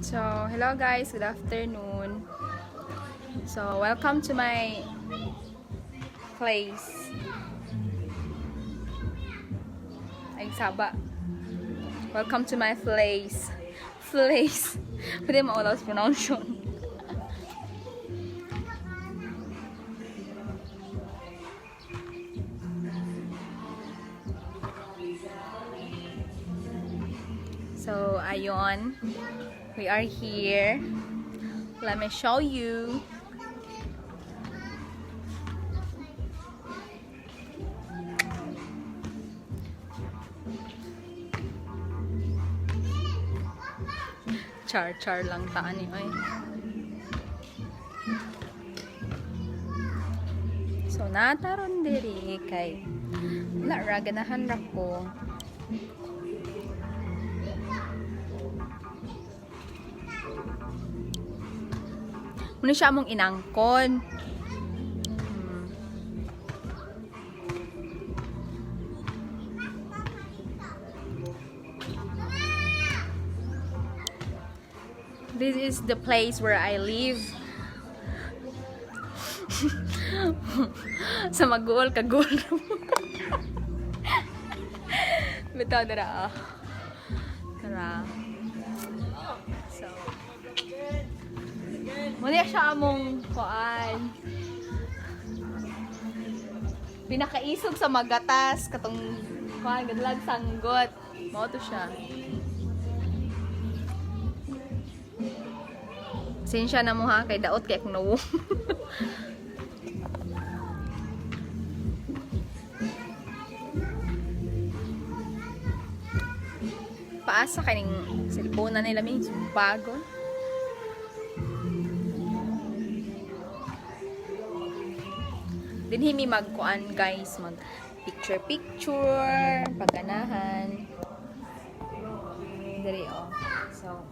So, hello guys, good afternoon. So, welcome to my place. Ay, saba. Welcome to my place. Place. Pwede maulaw pronunciation. So, ayon. We are here. Let me show you. Char-char lang taan ni oy. So, nataron diri kay wala ra ganahan ra ko. Muna siya among inangkon. This is the place where I live. Sa magul kagul. Bitaw dara. ah. Tara. So, Muna siya among kuan. Pinakaisog sa magatas katong kuan gadlag sanggot. Mao to siya. Sinsya na mo ha kay daot kay akong nawong. Paasa kaning cellphone na nila may bago. Din himi magkuan guys, mag picture picture, paganahan. Diri oh. So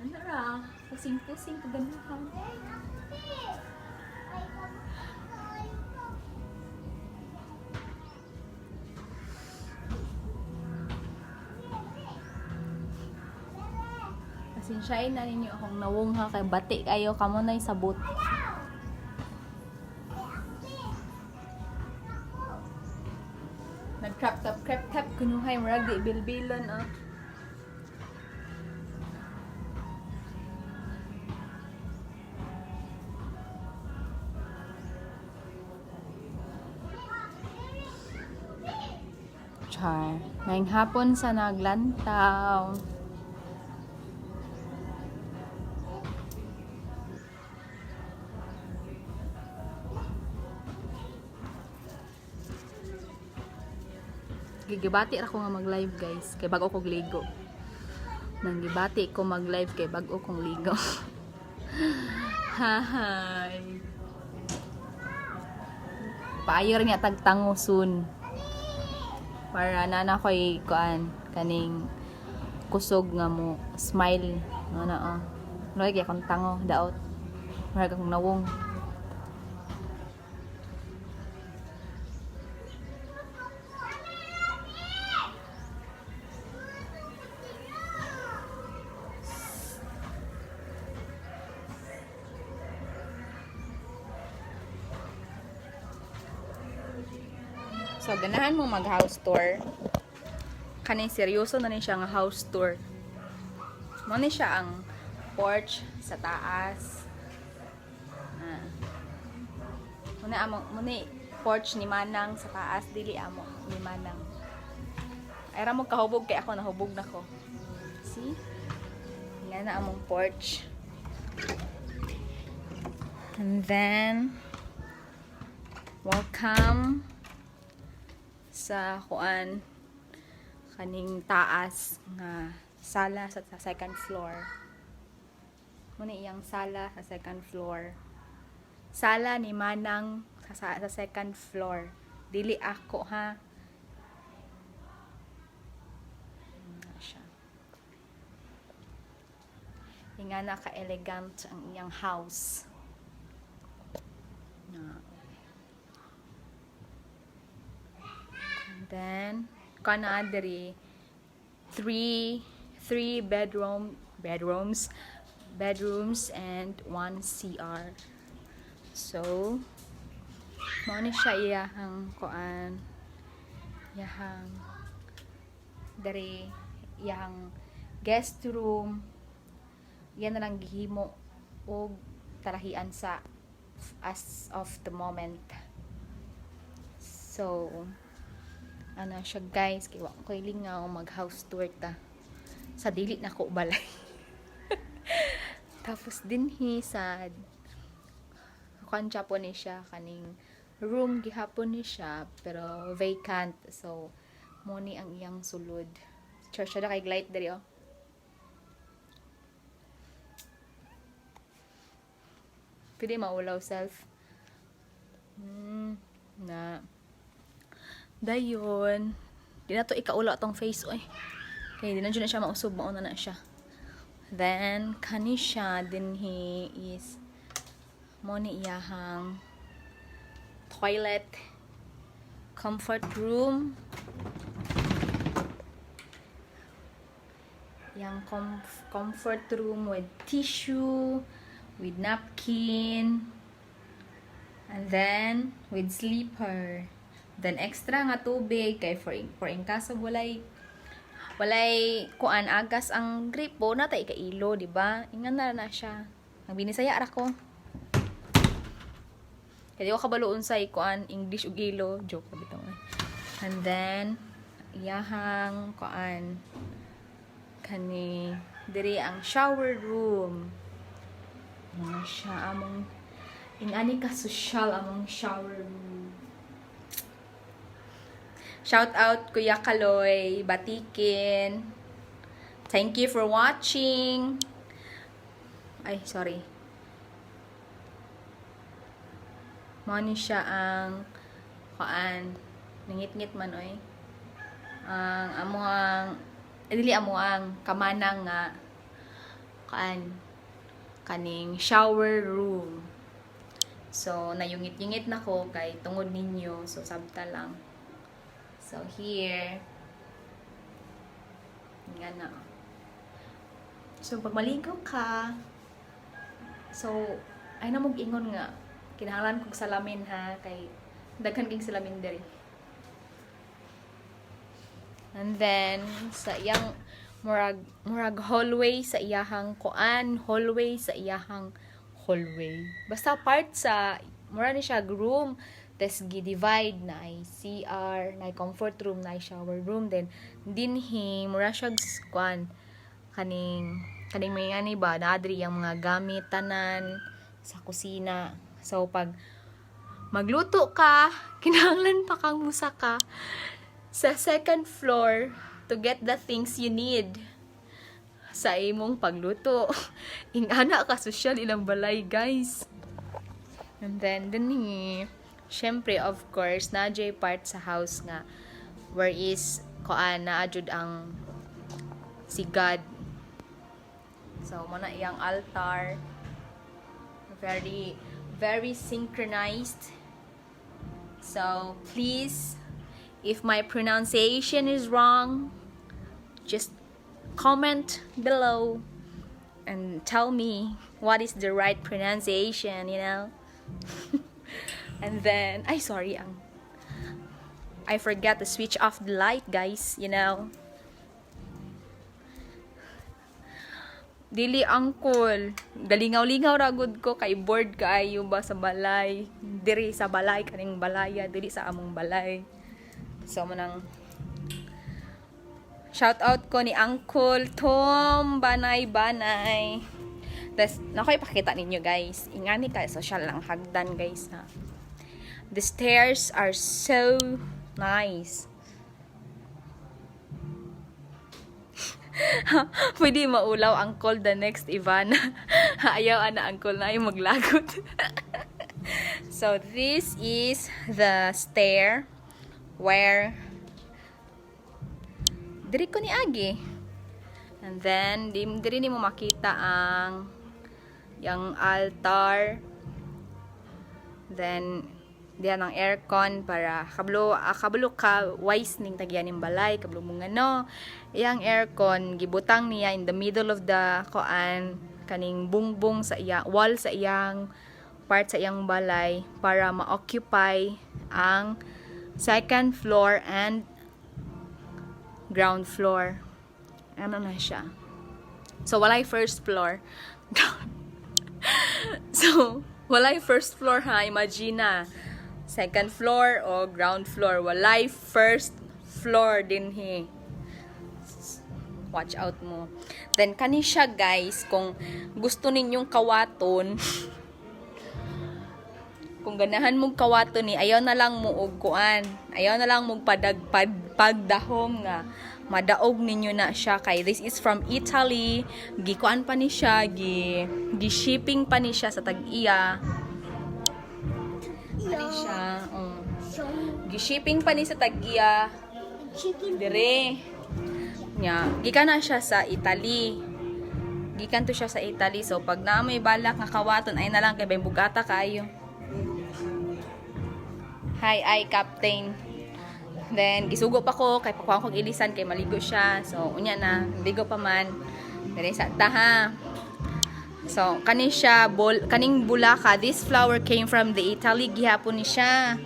Ano ra? Pusing-pusing kaganahan. Pasensyain na ninyo akong nawong ha kay bati kayo kamo na sabot. Kunuhay murag di bilbilon ah. Char. Ngayong hapon sa naglantaw. Gigibati ako nga mag-live guys. Kay bago kong ligo. Nang gibati ko mag-live kay bago kong ligo. Hi. Paayo rin tagtango soon. Para nana ko'y kuan kaning kusog nga mo smile ano oh. Lagi akong tango daot. Marag akong nawong. So, ganahan mo mag-house tour. Kaning seryoso na ni siya nga house tour. Mo ni siya ang porch sa taas. Ah. Muna amo, muna porch ni Manang sa taas dili amo ni Manang. Ay ra mo kahubog kay ako nahubog na ko. See? Yan na among porch. And then welcome sa kuan kaning taas nga sala sa, sa second floor. Muna iyang sala sa second floor. Sala ni Manang sa, sa second floor. Dili ako ha. Nga siya. Nga na ka-elegant ang iyang house. Na. Then, kana diri three three bedroom bedrooms bedrooms and one CR. So, mao ni siya iyahang kuan iyahang dere iyahang guest room yan na lang gihimo og tarahian sa as of the moment so ano siya guys kay wa ko lingaw mag house tour ta. Sa dili na ko balay. Tapos dinhi sa kancha po ni siya kaning room gihapon ni siya pero vacant. So mo ni ang iyang sulod. Church siya kay light diri oh. Pwede maulaw self? Hmm, na dayon. Di na to ikaula tong face oy. Kay di na na siya mausog mauna na siya. Then kani siya din he is mo ni iyahang toilet comfort room. Yung comf- comfort room with tissue with napkin and then with sleeper then extra nga tubig kay for for in kaso walay walay kuan agas ang gripo na tay kailo di ba? Ingan na na siya. Ang binisaya ra ko. Kaya ko kabaloon sa kuan English ug ilo. Joke pa bitaw eh. and then iyahang kuan kani diri ang shower room. Mga siya among inani ka social among shower room Shout out Kuya Kaloy, Batikin. Thank you for watching. Ay, sorry. Mao siya ang kuan nangit-ngit man oy. Ang amo ang eh, dili amo ang kamanang nga kuan kaning shower room. So, nayungit-yungit na ko kay tungod ninyo. So, sabta lang. So, here. Na. So, pag maligaw ka, so, ay na ingon nga, kinahanglan kog salamin ha, kay daghan king salamin diri. And then, sa iyang murag, murag hallway sa iyahang kuan, hallway sa iyahang hallway. Basta part sa, mura ni siya room, Tapos, gi-divide na ay CR, na ay comfort room, na ay shower room. Then, dinhi, mura siya kwan, kaning, kaning may ani ba, naadri yung mga gamit, tanan, sa kusina. So, pag magluto ka, kinahanglan pa kang musa ka sa second floor to get the things you need sa imong pagluto. Ingana ka social ilang balay, guys. And then, dinhi, syempre, of course, na jay part sa house nga where is koan na ajud ang si God. So, muna iyang altar. Very, very synchronized. So, please, if my pronunciation is wrong, just comment below and tell me what is the right pronunciation, you know? And then, ay sorry, ang I forgot to switch off the light, guys, you know. Dili angkol. Galingaw-lingaw ra gud ko kay board kaayo ba sa balay. Diri sa balay kaning balaya, dili sa among balay. So manang Shout out ko ni Uncle Tom Banay Banay. Tas nakoy pakita ninyo guys. Ingani kay social lang hagdan guys ha. The stairs are so nice. Pwede maulaw uncle the next Ivana. Ayaw ana uncle na ay maglagot. so this is the stair where diri ko ni Agi. And then di diri ni mo makita ang yung altar. Then diyan ang aircon para kablo ah, kablo ka wise ning tagyan ning balay kablo mo ngano iyang aircon gibutang niya in the middle of the koan kaning bungbong sa iya wall sa iyang part sa iyang balay para ma-occupy ang second floor and ground floor. Ano na siya? So walay first floor. So walay first floor ha imagine na second floor o ground floor. Walay first floor din he. Watch out mo. Then kani siya guys kung gusto ninyong kawaton kung ganahan mong kawaton ni ayaw na lang mo og kuan ayaw na lang mong padagpad pagdahom nga. Madaog ninyo na siya. Kay this is from Italy. Gikuan pa ni siya. Gi gi shipping pa ni siya sa tag-iya siya um, gi shipping pa ni sa Chicken. dire. Nya gikan na siya sa Italy. Gikan to siya sa Italy. So pag na may balak nga kawaton ay na lang kay bugata kayo hi ay captain. Then gisugo pa ko kay pakuha kong ilisan kay maligo siya. So unya na ligo pa man. Dire sa taha so kani siya bol kaning bulaka this flower came from the Italy gihapon ni siya.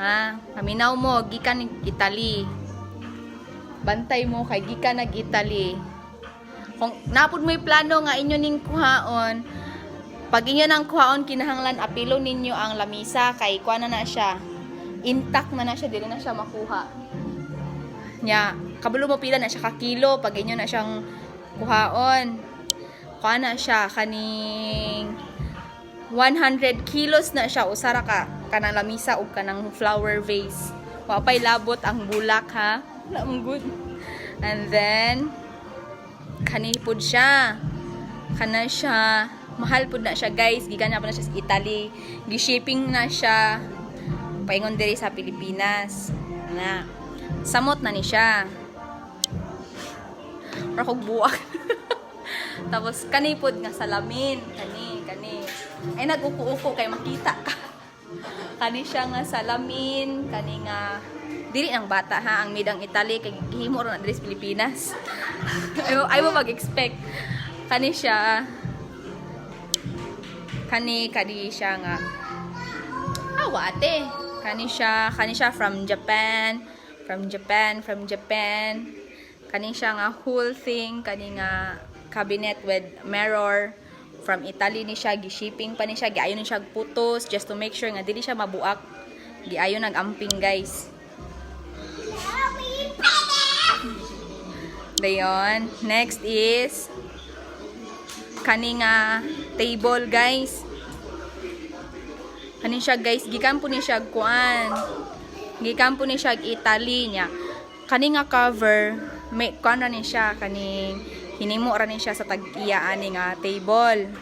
Ha? Paminaw mo gikan Italy. Bantay mo kay gikan nag Italy. Kung napod mo plano nga inyo ning kuhaon pag inyo nang kuhaon kinahanglan apilo ninyo ang lamisa kay kuha na na siya. Intact na na siya dili na siya makuha. Nya kabalo mo pila na siya ka kilo pag inyo na siyang kuhaon kuha na siya. Kaning 100 kilos na siya. Usara ka kanang lamisa ug kanang flower vase. Wa pay labot ang bulak ha? Good and then kani pud siya. Kana siya. Mahal pud na siya guys. Gikan na na siya sa Italy. Gi-shipping na siya. Paingon diri sa Pilipinas. Na samot na ni siya. Or kog buwak tapos kani pud nga salamin kani kani. Ay naguko-uko kay makita ka. Kani siya nga salamin kani nga dili ang bata ha? Ang midang Italy kay gihimo ra diri Pilipinas. Ayo ayo mag-expect. Kani siya kani kani siya nga awa ate. Kani siya kani siya from Japan from Japan from Japan. Kani siya nga whole thing kani nga cabinet with mirror from Italy ni siya gi-shipping pa ni siya giayon ni siya putos just to make sure nga dili siya mabuak giayon nag-amping guys Dayon. Next is kani nga table guys. Kani siya guys, gikan po ni siya kuan. Gikan po ni siya Italy niya. Kani nga cover, may kuan ni siya kaning hinimo ra ni siya sa tag-iya ani nga table.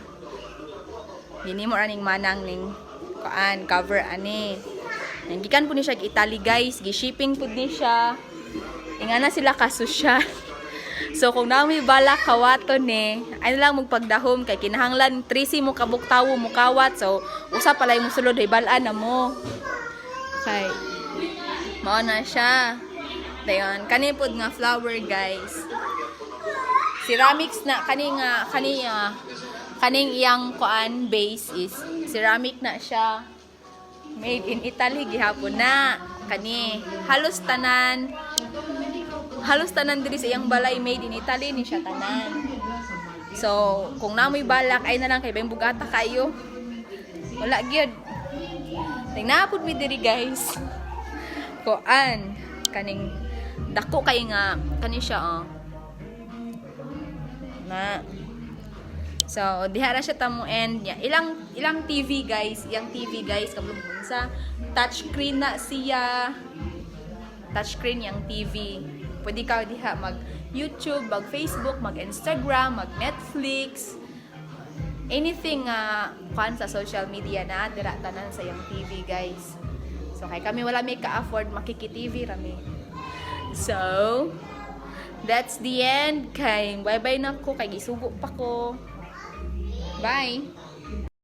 Hinimo ra ning manang ning kuan cover ani. Yan, gikan po ni siya Italy guys, gi-shipping pud ni siya. Inga na sila kasusya. So kung nami bala kawaton ni, ay na lang magpagdahom kay kinahanglan trisi mo kabuktawo mo kawat. So usa palay mo sulod ay balaan na mo. Okay. Mao na siya. Dayon, kani pod nga flower guys. Ceramics na kani nga kani nga kaning iyang kuan base is ceramic na siya. Made in Italy gihapon na. Kani halos tanan halos tanan diri sa iyang balay made in Italy ni siya tanan. So, kung namoy balak ay na lang kay bayang bugata kayo. Wala gyud. Tingnapod mi diri guys. Koan kaning dako kay nga kani siya oh. Na So, diha ra siya tamo end niya. Ilang ilang TV guys, iyang TV guys kabulong sa touchscreen na siya. Touchscreen yang TV. Pwede ka diha mag YouTube, mag Facebook, mag Instagram, mag Netflix. Anything nga uh, sa social media na dira tanan sa yang TV guys. So kay kami wala may ka-afford makiki-TV rami. So, that's the end. Kay bye-bye na ko kay gisugo pa ko. Bye.